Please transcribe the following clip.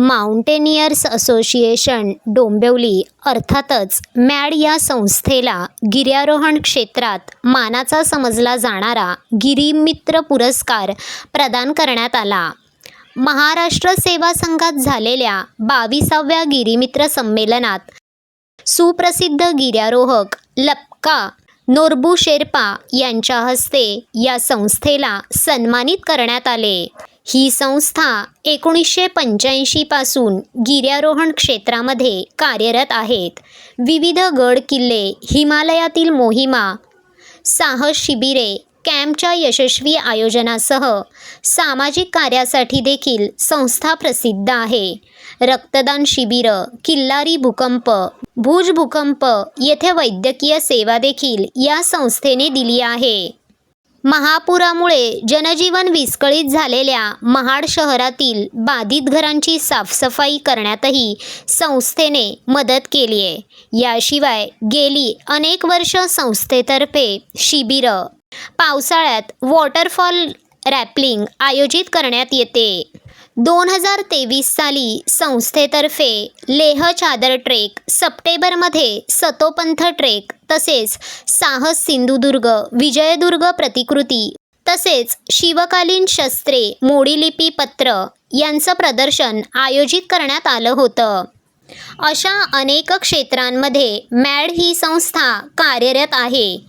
Mountaineers association Dombivli अर्थातच mad या संस्थेला गिर्यारोहण क्षेत्रात मानाचा समजला जाणारा गिरीमित्र पुरस्कार प्रदान करण्यात आला. महाराष्ट्र सेवा संघात झालेल्या बावीसाव्या गिरीमित्र संमेलनात सुप्रसिद्ध गिर्यारोहक लपका नोरबू शेर्पा यांच्या हस्ते या संस्थेला सन्मानित करण्यात आले. ही संस्था एकोणीसशे पंच्याऐंशीपासून गिर्यारोहण क्षेत्रामध्ये कार्यरत आहेत. विविध गड किल्ले हिमालयातील मोहिमा साहस शिबिरे कॅम्पच्या यशस्वी आयोजनासह सामाजिक कार्यासाठी देखील संस्था प्रसिद्ध आहे. रक्तदान शिबिरं किल्लारी भूकंप भुज भूकंप येथे वैद्यकीय सेवा देखील या संस्थेने दिली आहे. महापुरामुळे जनजीवन विस्कळीत झालेल्या महाड शहरातील बाधित घरांची साफसफाई करण्यातही संस्थेने मदत केली आहे. याशिवाय गेली अनेक वर्ष संस्थेतर्फे शिबिरं. पावसाळ्यात वॉटरफॉल रॅपलिंग आयोजित करण्यात येते. दोन हजार तेवीस साली संस्थेतर्फे लेह चादर ट्रेक सप्टेंबरमध्ये सतोपंथ ट्रेक तसेच साहस सिंधुदुर्ग विजयदुर्ग प्रतिकृती तसेच शिवकालीन शस्त्रे मोडीलिपी पत्र यांचं प्रदर्शन आयोजित करण्यात आलं होतं. अशा अनेक क्षेत्रांमध्ये मॅड ही संस्था कार्यरत आहे.